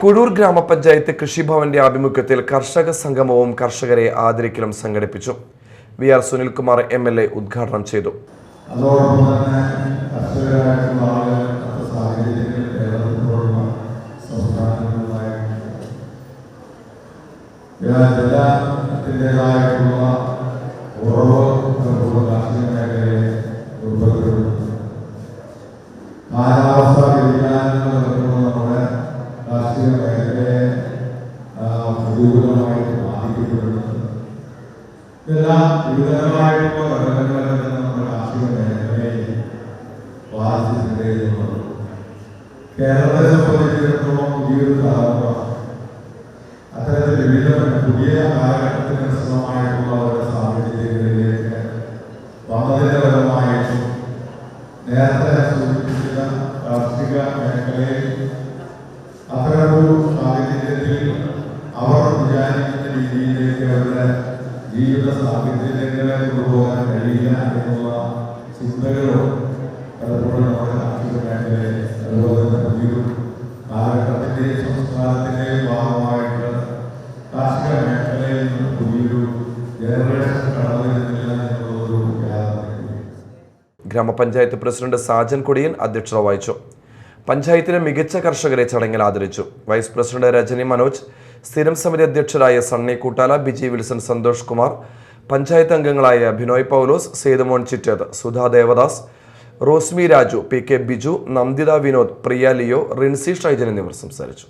കുഴൂർ ഗ്രാമപഞ്ചായത്ത് കൃഷിഭവന്റെ ആഭിമുഖ്യത്തിൽ കർഷക സംഗമവും കർഷകരെ ആദരിക്കലും സംഘടിപ്പിച്ചു. V R Sunilkumar M L A ഉദ്ഘാടനം ചെയ്തു. രൂപപ്പെടുത്തുന്നു കാലാവസ്ഥ വ്യതിയാനങ്ങൾ വരുമ്പോൾ നമ്മുടെ കാർഷിക മേഖലയെ ആ, പ്രതികൂലമായിട്ട് ബാധിക്കപ്പെടുന്നത് ഇതെല്ലാം വിവിധങ്ങളായിട്ടുള്ള ഘടകങ്ങളിൽ നിന്ന് നമ്മുടെ കാർഷിക മേഖലയെ ബാധിച്ചിട്ടുണ്ട് കേരളത്തെ സംബന്ധിച്ചിടത്തോളം പുതിയൊരു തലമുറ. അത്തരത്തിൽ വിവിധ പുതിയ കാലഘട്ടത്തിന് ജീവിത സാഹചര്യങ്ങളെ കൊണ്ടുപോകാൻ കഴിയില്ല എന്നുള്ള ചിന്തകളോ പലപ്പോഴും നമ്മുടെ കാർഷിക മേഖലയെ അതുപോലെ തന്നെ പുതിയൊരു കാലഘട്ടത്തിന്റെയും സംസ്കാരത്തിന്റെയും ഭാഗമായിട്ട് കാർഷിക മേഖലയിൽ നിന്ന് പുതിയൊരു ജനറേഷൻ കടന്നു വരുന്നില്ല എന്നുള്ളതൊരു ഗ്രാമപഞ്ചായത്ത് പ്രസിഡന്റ് സാജൻ കൊടിയൻ അധ്യക്ഷത വഹിച്ചു. പഞ്ചായത്തിലെ മികച്ച കർഷകരെ ചടങ്ങിൽ ആദരിച്ചു. വൈസ് പ്രസിഡന്റ് രജനി മനോജ് സ്ഥിരം സമിതി അധ്യക്ഷരായ സണ്ണി കൂട്ടാല ബിജി വിൽസൺ സന്തോഷ് കുമാർ പഞ്ചായത്ത് അംഗങ്ങളായ Binoy Paulose Sethumon Chittethu Sudha Devadas Rosmi Raju P K Biju Nanditha Vinod Priya Leo Rincy Shaijan എന്നിവർ സംസാരിച്ചു.